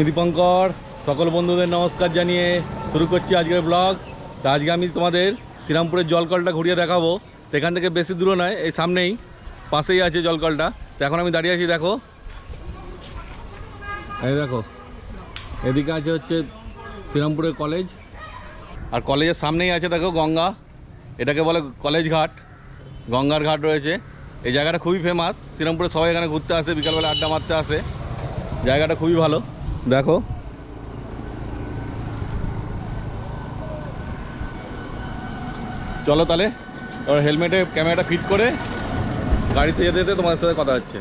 আমি দীপঙ্কর। সকল বন্ধুদের নমস্কার জানিয়ে শুরু করছি আজকের ব্লগ তা আজকে আমি তোমাদের শ্রীরামপুরের জলকলটা ঘুরিয়ে দেখাবো। তো এখান থেকে বেশি দূরে নয়, এই সামনেই পাশেই আছে জলকলটা। তো এখন আমি দাঁড়িয়ে আছি, দেখো। এই দেখো, এদিকে আছে হচ্ছে শ্রীরামপুরের কলেজ আর কলেজের সামনেই আছে, দেখো গঙ্গা। এটাকে বলে কলেজ ঘাট। গঙ্গার ঘাট রয়েছে। এই জায়গাটা খুবই ফেমাস শ্রীরামপুরে সবাই এখানে ঘুরতে আসে, বিকালবেলা আড্ডা মারতে আসে। জায়গাটা খুবই ভালো। দেখো। চলো তাহলে, এবার হেলমেটে ক্যামেরাটা ফিট করে গাড়িতে যেতে যেতে তোমাদের সাথে কথা হচ্ছে।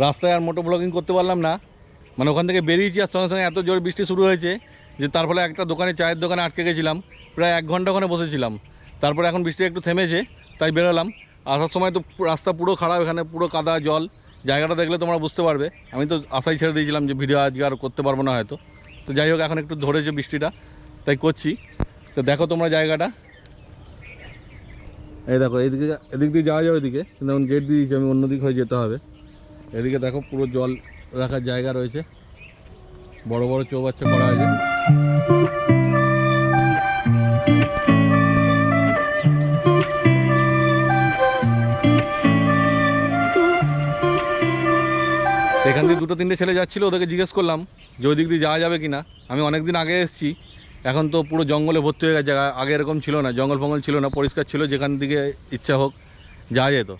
রাস্তায় আর মোটো ব্লগিং করতে পারলাম না। মানে ওখান থেকে বেরিয়েছি আর সঙ্গে সঙ্গে এত জোর বৃষ্টি শুরু হয়েছে যে তার ফলে একটা দোকানে চায়ের দোকানে আটকে গেছিলাম। প্রায় এক ঘণ্টা ওখানে বসেছিলাম। তারপরে এখন বৃষ্টি একটু থেমেছে, তাই বেরোলাম। আসার সময় তো রাস্তা পুরো খারাপ, এখানে পুরো কাদা জল। জায়গাটা দেখলে তোমরা বুঝতে পারবে। আমি তো আশাই ছেড়ে দিয়েছিলাম যে ভিডিও আজকে আর করতে পারব না হয়তো। তো যাই হোক, এখন একটু ধরেছে বৃষ্টিটা, তাই করছি। তো দেখো তোমরা জায়গাটা। এই দেখো এইদিকে এদিক দিয়ে যাওয়া যাবে এদিকে কিন্তু এখন গেট দিয়ে দিয়েছি আমি অন্য দিক হয়ে যেতে হবে। এদিকে দেখো পুরো জল রাখার জায়গা রয়েছে। বড় বড় চৌবাচ্চা করা আছে এখান দিয়ে দুটো তিনটে ছেলে যাচ্ছিল, ওদেরকে জিজ্ঞেস করলাম যে ওই দিক দিয়ে যাওয়া যাবে কি না আমি অনেক দিন আগে এসেছি, এখন তো পুরো জঙ্গলে ভর্তি হয়ে গেছে, আগে এরকম ছিল না, জঙ্গল ফঙ্গল ছিল না, পরিষ্কার ছিল, যেখান দিকে ইচ্ছা হোক যাওয়া যেত।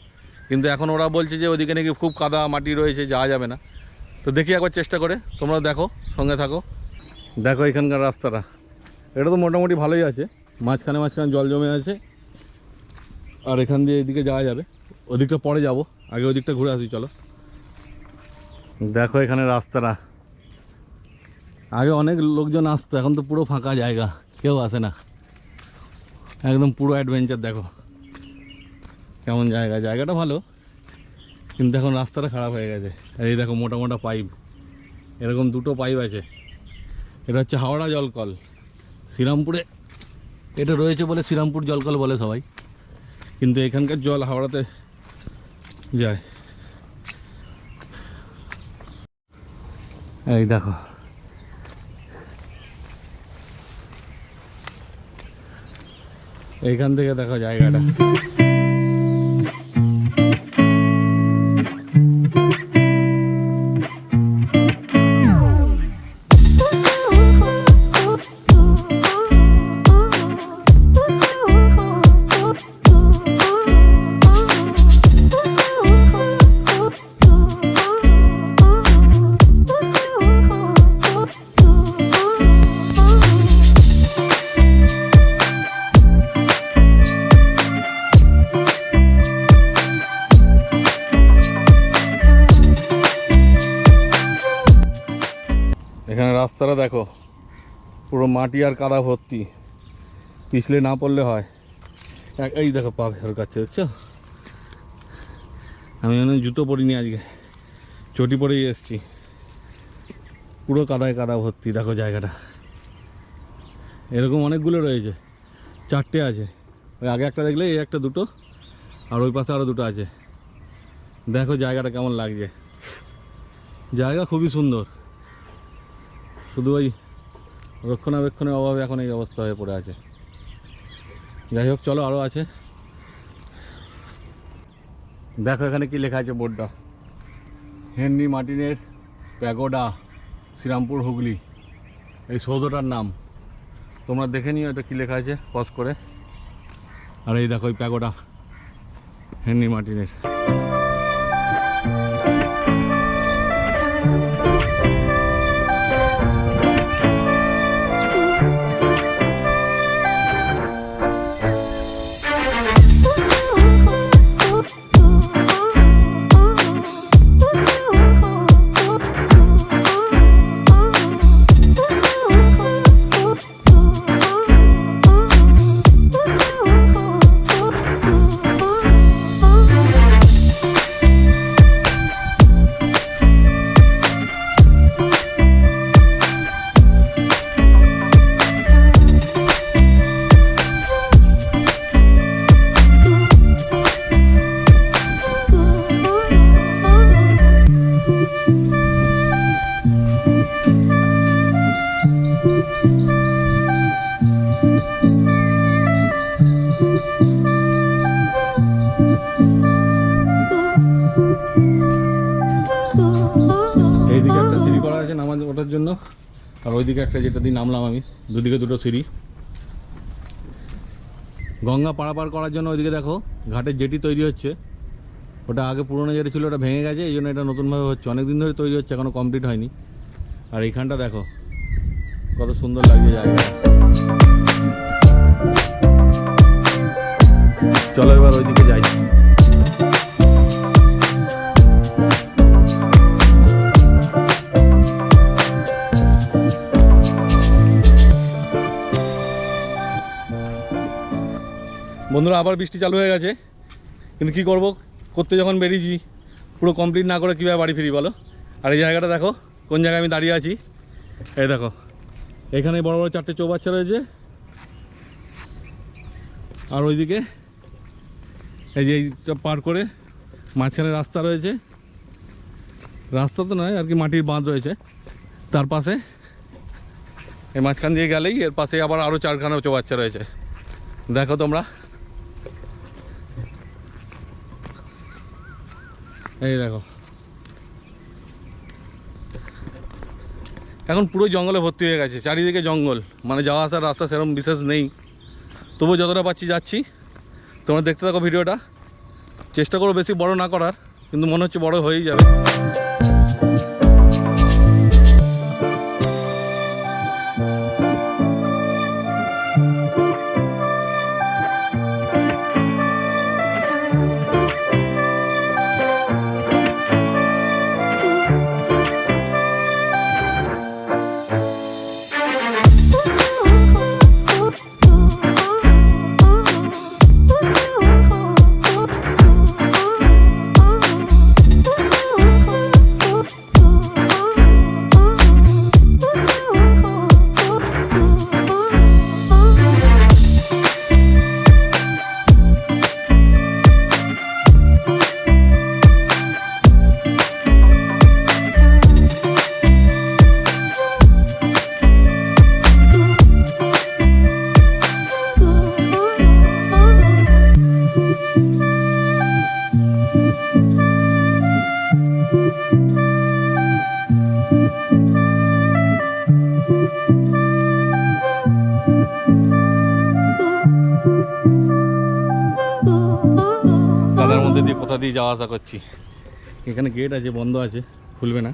কিন্তু এখন ওরা বলছে যে ওদিকে নাকি খুব কাদা মাটি রয়েছে, যাওয়া যাবে না। তো দেখি একবার চেষ্টা করে, তোমরা দেখো, সঙ্গে থাকো। দেখো এখানকার রাস্তাটা। এটা তো মোটামুটি ভালোই আছে, মাঝখানে মাঝখানে জল জমে আছে। আর এখান দিয়ে এদিকে যাওয়া যাবে। ওদিকটা পরে যাব, আগে ওদিকটা ঘুরে আসি, চলো। দেখো এখানে রাস্তাটা। আগে অনেক লোকজন আসতো, এখন তো পুরো ফাঁকা জায়গা, কেউ আসে না। একদম পুরো অ্যাডভেঞ্চার দেখো। কেমন জায়গা, জায়গাটা ভালো, কিন্তু এখন রাস্তাটা খারাপ হয়ে গেছে। এই দেখো মোটা মোটা পাইপ, এরকম দুটো পাইপ আছে। এটা হচ্ছে হাওড়া জলকল। শ্রীরামপুরে, এটা রয়েছে বলে শ্রীরামপুর জলকল বলে সবাই। কিন্তু এখানকার জল হাওড়াতে যায়। এই দেখো। এইখান থেকে দেখো জায়গাটা। মাটি আর কাদা ভর্তি। পিছলে না পড়লে হয়। এই দেখো পা সরকাচ্ছে দেখছ? আমি এখানে জুতো পরিনি আজকে। চটি পরেই এসছি। পুরো কাদায় কাদা ভর্তি, দেখো জায়গাটা। এরকম অনেকগুলো রয়েছে। চারটে আছে। ওই আগে একটা দেখলে, এই একটা দুটো, আর ওই পাশে আরও দুটো আছে। দেখো জায়গাটা কেমন লাগছে। জায়গা খুবই সুন্দর। শুধু ওই রক্ষণাবেক্ষণের অভাবে এখন এই অবস্থা হয়ে পড়ে আছে। যাই হোক, চলো আরও আছে। দেখো এখানে কি লেখা আছে বোর্ডটা। হেনরি মার্টিনের প্যাগোডা, শ্রীরামপুর হুগলি। এই সৌধটার নাম। তোমরা দেখে নিও এটা কী লেখা আছে পজ করে। আর এই দেখো এই প্যাগোডা, হেনরি মার্টিনের। জন্য। আর ওইদিকে একটা যেটা দিয়ে নামলাম আমি, দুদিকে দুটো সিঁড়ি। গঙ্গা পারাপার করার জন্য ওইদিকে দেখো, ঘাটের জেটি তৈরি হচ্ছে। ওটা আগে পুরনো যেটা ছিল, ওটা ভেঙে গেছে, এই জন্য এটা নতুনভাবে হচ্ছে। অনেক দিন ধরে তৈরি হচ্ছে, এখনও কমপ্লিট হয়নি। আর এইখানটা দেখো, কত সুন্দর লাগছে জায়গা চলো এবার ওইদিকে যাই। বন্ধুরা, আবার বৃষ্টি চালু হয়ে গেছে। কিন্তু কি করব? করতে যখন বেরিয়েছি, পুরো কমপ্লিট না করে কীভাবে বাড়ি ফিরি বলো? আর এই জায়গাটা দেখো, কোন জায়গায় আমি দাঁড়িয়ে আছি? এই দেখো, এখানে বড় বড় চারটে চৌবাচ্চা রয়েছে। আর ওইদিকে এই যে এইটা পার করে মাঝখানে রাস্তা রয়েছে। রাস্তা তো নয়, আর কি মাটির বাঁধ রয়েছে। তার পাশে এই মাঝখান দিয়ে গেলেই এর পাশে আবার আরও চারখানা চৌবাচ্চা রয়েছে। দেখো তোমরা এই দেখো। এখন পুরো জঙ্গলে ভর্তি হয়ে গেছে, চারিদিকে জঙ্গল। মানে যাওয়া আসার রাস্তা সেরকম বিশেষ নেই। তবু যতটা পাচ্ছি যাচ্ছি। তোমরা দেখতে থাকো ভিডিওটা। চেষ্টা করো বেশি বড় না করার, কিন্তু মনে হচ্ছে বড় হয়েই যাবে। দিয়ে যাওয়া আসা করছি। এখানে গেট আছে, বন্ধ আছে, খুলবে না।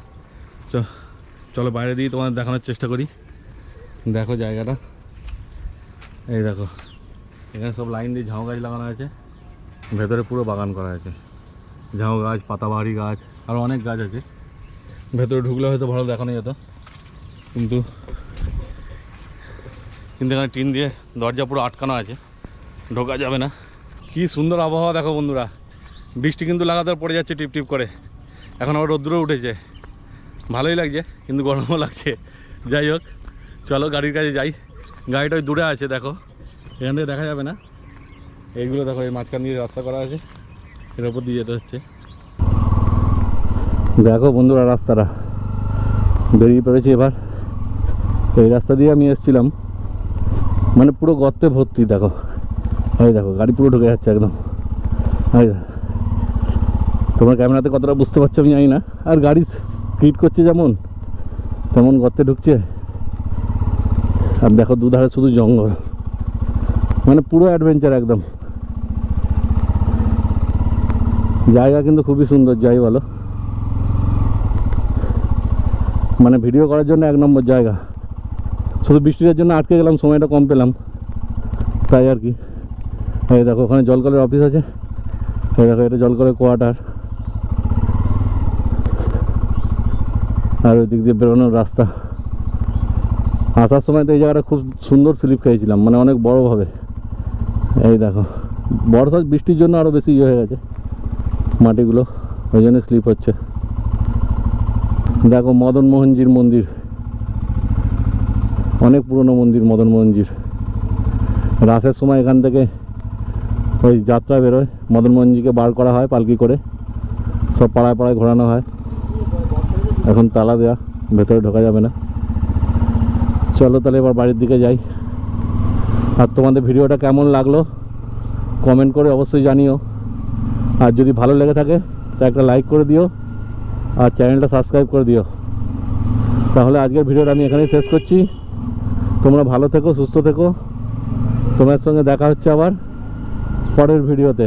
চলো বাইরে দিয়ে তোমাদের দেখানোর চেষ্টা করি। দেখো জায়গাটা। এই দেখো, এখানে সব লাইন দিয়ে ঝাউ গাছ লাগানো আছে। ভেতরে পুরো বাগান করা আছে। ঝাউ গাছ, পাতাবাহারি গাছ আরও অনেক গাছ আছে। ভেতরে ঢুকলে হয়তো ভালো দেখানো যেত। কিন্তু কিন্তু এখানে টিন দিয়ে দরজা পুরো আটকানো আছে। ঢোকা যাবে না। কি সুন্দর আবহাওয়া দেখো বন্ধুরা। বৃষ্টি কিন্তু লাগাতার পড়ে যাচ্ছে, টিপ টিপ করে। এখন আবার রৌদ্র উঠেছে। ভালোই লাগছে, কিন্তু গরমও লাগছে। যাই হোক, চলো গাড়ির কাছে যাই। গাড়িটা ওই দূরে আছে, দেখো। এখান থেকে দেখা যাবে না। এইগুলো দেখো, এই মাঝখান দিয়ে রাস্তা করা আছে। এর ওপর দিয়ে যেতে হচ্ছে। দেখো বন্ধুরা রাস্তাটা। বেরিয়ে পড়েছি এবার। এই রাস্তা দিয়ে আমি এসেছিলাম। মানে পুরো গর্তে ভর্তি, দেখো। এই দেখো, গাড়ি পুরো ঢুকে যাচ্ছে একদম। এই দেখো। তোমার ক্যামেরাতে কতটা বুঝতে পারছ আমি জানি না। আর গাড়ি স্কিড করছে যেমন, তেমন গর্তে ঢুকছে। আর দেখো দুধারে শুধু জঙ্গল। মানে পুরো অ্যাডভেঞ্চার একদম। জায়গা কিন্তু খুবই সুন্দর, যাই বলো। মানে ভিডিও করার জন্য এক নম্বর জায়গা। শুধু বৃষ্টির জন্য আটকে গেলাম, সময়টা কম পেলাম। তাই আর কি। এই দেখো, ওখানে জলকলের অফিস আছে। এই দেখো, এটা জলকলের কোয়ার্টার আর ওই দিক দিয়ে বেরোনোর রাস্তা। আসার সময় তো এই জায়গাটা খুব সুন্দর স্লিপ খেয়েছিলাম মানে অনেক বড়োভাবে এই দেখো, বর্ষা বৃষ্টির জন্য আরও বেশি ইয়ে হয়ে গেছে মাটিগুলো, ওই জন্য স্লিপ হচ্ছে। দেখো মদন মোহনজির মন্দির, অনেক পুরনো মন্দির মদন মোহনজির। রাসের সময় এখান থেকে ওই যাত্রা বেরোয়, মদন মোহনজিকে বার করা হয় পালকি করে, সব পাড়ায় পাড়ায় ঘোরানো হয়। এখন তালা দেয়া, ভেতরে ঢোকা যাবে না। চলো তাহলে এবার বাড়ির দিকে যাই। আর তোমাদের ভিডিওটা কেমন লাগল কমেন্ট করে অবশ্যই জানিও। আর যদি ভালো লেগে থাকে, তা একটা লাইক করে দিও, আর চ্যানেলটা সাবস্ক্রাইব করে দিও। তাহলে আজকের ভিডিওটা আমি এখানেই শেষ করছি। তোমরা ভালো থেকো, সুস্থ থেকো। তোমার সঙ্গে দেখা হচ্ছে আবার পরের ভিডিওতে।